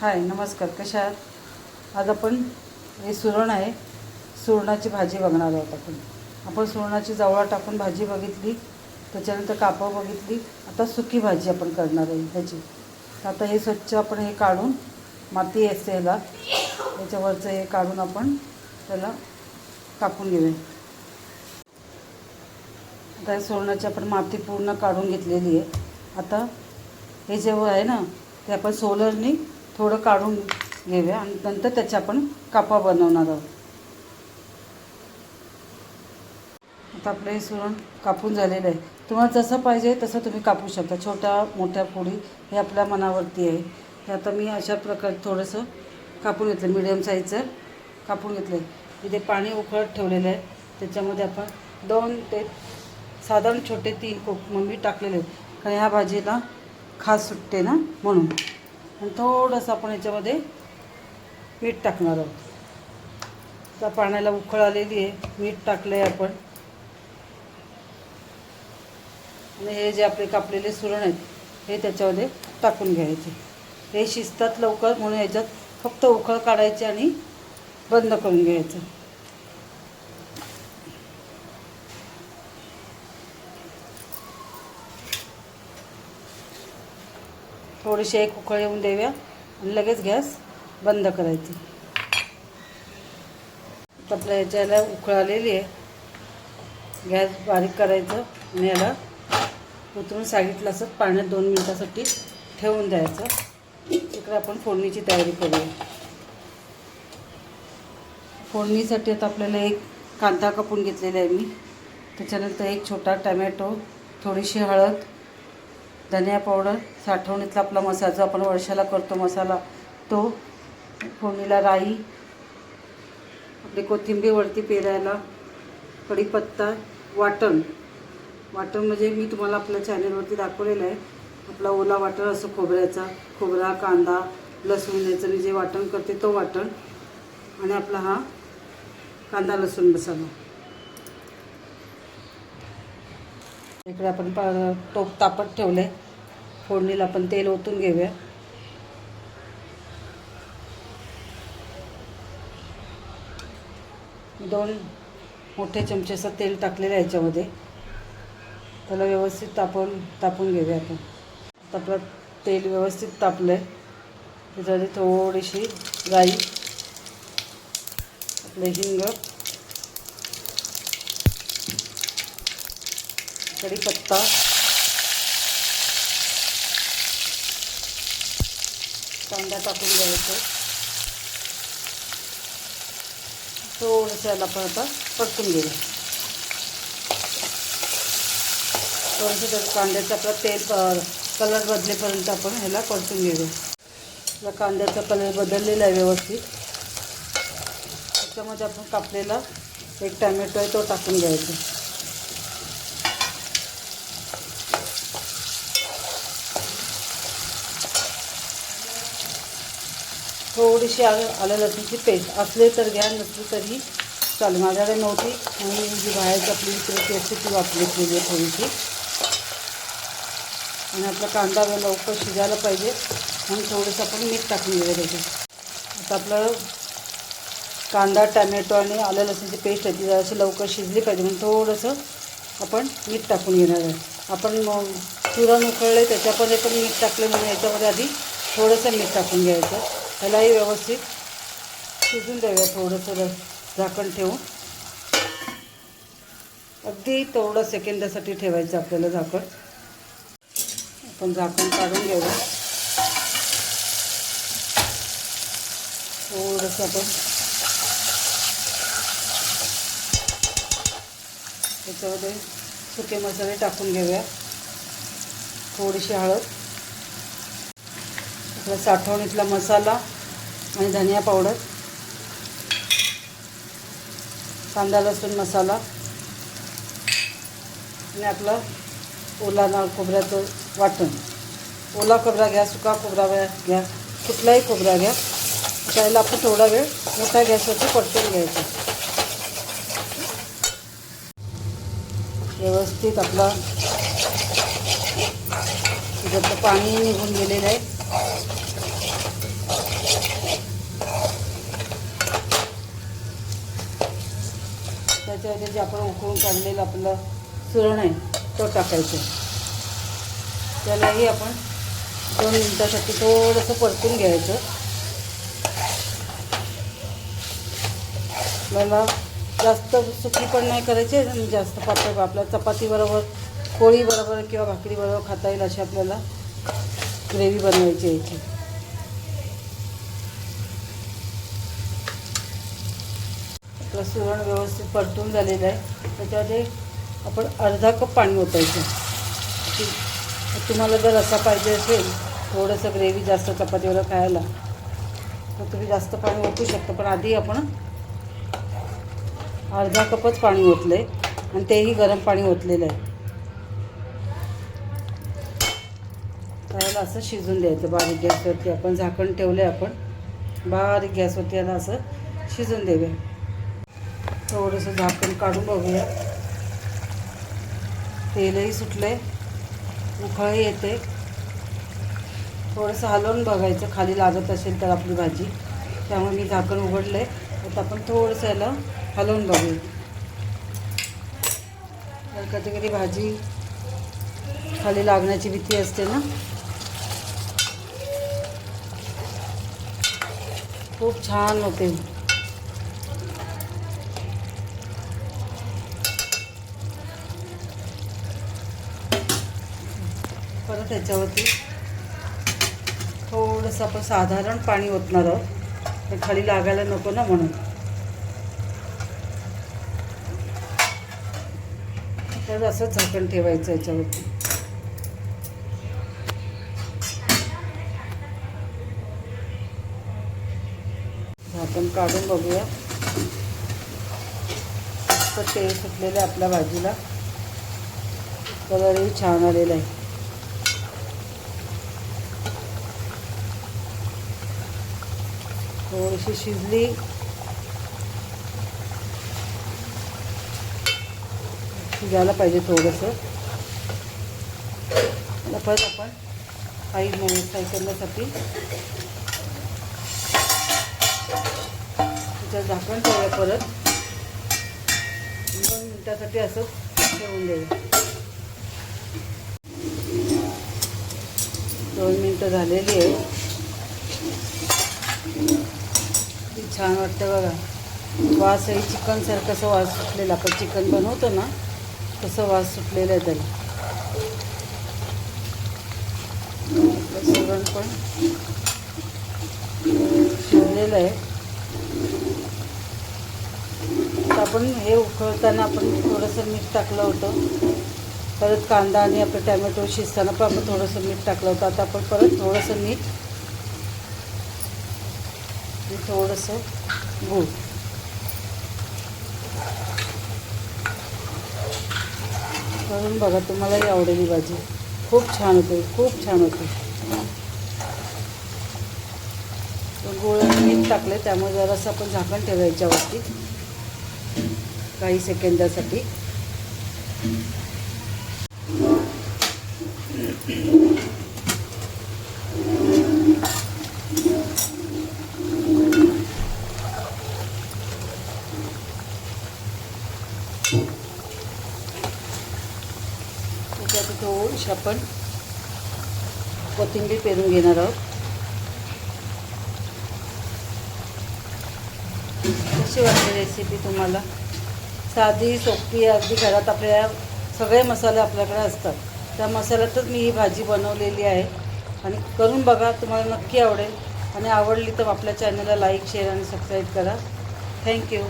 हाय नमस्कार कशा आहात? आज आपण हे सुरण आहे. सुरणाची भाजी बघणार आहोत आपण. आपण सुरणाची जवळ टाकून भाजी बघितली त्याच्यानंतर कापं बघितली आता सुकी भाजी आपण करणार आहे ह्याची. आता हे स्वच्छ आपण हे काढून माती असते ह्याला याच्यावरचं हे काढून आपण त्याला कापून घेऊया. आता हे सुरणाची आपण माती पूर्ण काढून घेतलेली आहे. आता हे जेव्हा आहे ना ते आपण सोलरनी थोडं काढून घेऊया आणि नंतर त्याचे आपण कापा बनवणार आहोत. आता आपलं हे सुरण कापून झालेलं आहे. तुम्हाला जसं पाहिजे तसं तुम्ही कापू शकता. छोट्या मोठ्या फोडी हे आपल्या मनावरती आहे. हे आता मी अशा प्रकारे थोडंसं कापून घेतलं मिडियम साईजचं कापून घेतलं आहे इथे पाणी उकळत ठेवलेलं आहे. त्याच्यामध्ये आपण दोन ते साधारण छोटे तीन कोक मग मी टाकलेले आहेत. कारण ह्या भाजीला खास सुटते ना म्हणून. आणि थोडंसं आपण याच्यामध्ये मीठ टाकणार आहोत. त्या पाण्याला उखळ आलेली आहे मीठ टाकलं आहे आपण. आणि हे जे आपले कापलेले सुरण आहेत हे त्याच्यामध्ये टाकून घ्यायचे. हे शिजतात लवकर म्हणून याच्यात फक्त उखळ काढायची आणि बंद करून घ्यायचं. थोडीशी एक उकळ येऊन देऊया आणि लगेच गॅस बंद करायची. आपल्या ह्याच्याला उकळ आलेली आहे. गॅस बारीक करायचं आणि याला उतरून साईडला असं पाण्यात दोन मिनटासाठी ठेवून द्यायचं. तिकडे आपण फोडणीची तयारी करूया. फोडणीसाठी आता आपल्याला एक कांदा कापून घेतलेला आहे मी. त्याच्यानंतर एक छोटा टमॅटो थोडीशी हळद धनिया पावडर साठवणीतला आपला मसाला जो आपण वर्षाला करतो मसाला तो फोडणीला राई आपली कोथिंबीरवरती पेरायला कढीपत्ता वाटण. वाटण म्हणजे मी तुम्हाला आपल्या चॅनलवरती दाखवलेलं आहे. आपला ओला वाटण असं खोबऱ्याचा खोबरा कांदा लसूण याचं मी जे वाटण करते तो वाटण. आणि आपला हा कांदा लसूण मसाला. इकडे आपण प टोप तापत ठेवलं आहे फोडणीला आपण तेल ओतून घेऊया. दोन मोठे चमचे असं तेल टाकलेलं आहे याच्यामध्ये. त्याला व्यवस्थित तापवून तापून घेऊया आपण. आपलं तेल व्यवस्थित तापलं आहे त्याच्यामध्ये थोडीशी राई आपलं हिंग कढीपत्ता कांदा टाकून घ्यायचं. थोडंसं याला आपण आता परतून घेऊया. थोडंसं त्या कांद्याचं आपला तेल कलर बदलेपर्यंत आपण ह्याला परतून घेऊया. आपला कांद्याचा कलर बदललेला आहे व्यवस्थित. त्याच्यामध्ये आपण कापलेला एक टॅमॅटो आहे तो टाकून घ्यायचा. थोडीशी आलं आलं लसूणची पेस्ट असले तर घ्या नसली तरी चालेल. माझ्याकडे नव्हती म्हणून जी बाहेरची आपली इकडे असते ती वापरली आहे थोडीशी. आणि आपला कांदा लवकर शिजायला पाहिजे म्हणून थोडंसं आपण मीठ टाकून दिलं त्याच्यात आता आपलं कांदा टॅमॅटो आणि आलं लसूणची पेस्ट आहे ती जराशी लवकर शिजली पाहिजे म्हणून थोडंसं आपण मीठ टाकून घेणार आहे. आपण मग पुरण उकळले त्याच्यामध्ये पण मीठ टाकले म्हणून याच्यामध्ये आधी थोडंसं मीठ टाकून घ्यायचं. त्यालाही व्यवस्थित शिजून द्याव्या थोडंसं झाकण ठेवून. अगदी तेवढं सेकंदासाठी ठेवायचं आपल्याला झाकण. आपण झाकण काढून घेऊया. थोडंसं आपण त्याच्यामध्ये सुके मसाले टाकून घेऊया. थोडीशी हळद. आपला साठवणीतला मसाला आणि धनिया पावडर. कांदा लसूण मसाला. आणि आपला ओला ना खोबऱ्याचं वाटण. ओला खोबरा घ्या सुका खोबरा घ्या कुठलाही खोबरा घ्या. त्याला आपण थोडा वेळ मोठ्या गॅसवरती पटकन घ्यायचा. व्यवस्थित आपला त्याच्यातलं पाणी निघून गेलेलं आहे. त्याच्यामध्ये जे आपण उकळून काढलेलं आपलं सुरण आहे तो टाकायचं. त्यालाही आपण दोन मिनटासाठी थोडंसं परतून घ्यायचं. मला जास्त सुकी पण नाही करायची आणि जास्त पातळ आपल्या चपातीबरोबर पोळीबरोबर किंवा भाकरीबरोबर खाता येईल अशी आपल्याला ग्रेव्ही बनवायची आहे याची आपलं सुरण व्यवस्थित परतून झालेलं आहे. त्याच्यामध्ये आपण अर्धा कप पाणी ओतायचं. तुम्हाला जर असा पाहिजे असेल थोडंसं ग्रेव्ही जास्त चपातीवर खायला तर तुम्ही जास्त पाणी ओतू शकता. पण आधी आपण अर्धा कपच पाणी ओतलं आहे आणि तेही गरम पाणी ओतलेलं आहे. त्याला असं शिजून द्यायचं. बारीक गॅसवरती आपण झाकण ठेवलं आहे आपण. बारीक गॅसवरती याला असं शिजून देऊया. थोडंसं झाकण काढून बघूया. तेलही सुटलंय. उखळही येते थोडंसं हलवून बघायचं. खाली लागत असेल तर आपली भाजी. त्यामुळे मी झाकण उघडलं आहे आता आपण थोडंसं याला हलवून बघूया. तर कधी कधी भाजी खाली लागण्याची भीती असते ना? खूप छान होते. त्याच्यावरती थोडंसं आपण साधारण पाणी ओतणार आहोत. खाली लागायला नको ना म्हणून. तर असं झाकण ठेवायचं याच्यावरती. झाकण काढून बघूया. तेल सुटलेलं आहे आपल्या भाजीला कलरही छान आलेला आहे. थोडीशी शिजली. शिजायला पाहिजे थोडंसं. परत आपण काही मिनिट फ्राय करण्यासाठी त्याच्यात झाकण ठेवूया परत. दोन मिनटासाठी असं ठेवून देऊया. दोन मिनटं झालेली आहे छान वाटतं बघा. वासही चिकनसारखं असं वास सुटलेला आपण चिकन बनवतो ना तसं वास सुटलेलं आहे त्याला. सुरण पण शिजलेलं आहे. आपण हे उकळताना आपण थोडंसं मीठ टाकलं होतं. परत कांदा आणि आपलं टॅमॅटो शिजताना पण आपण थोडंसं मीठ टाकलं होतं. आता आपण परत थोडंसं मीठ थोडंसं गूळ. करून बघा तुम्हालाही आवडेल भाजी. खूप छान होते खूप छान होते. गोळ मीठ टाकले त्यामुळे जरासं आपण झाकण ठेवायच्यावरती काही सेकंदासाठी. त्याच्यात थोडीशी आपण कोथिंबीर पेरून घेणार आहोत. कशी वाटली रेसिपी तुम्हाला? साधी सोपी अगदी घरात आपल्या सगळे मसाले आपल्याकडे असतात. त्या मसाल्यातच मी ही भाजी बनवलेली आहे. आणि करून बघा तुम्हाला नक्की आवडेल. आणि आवडली तर आपल्या चॅनलला लाईक शेअर आणि सबस्क्राईब करा. Thank you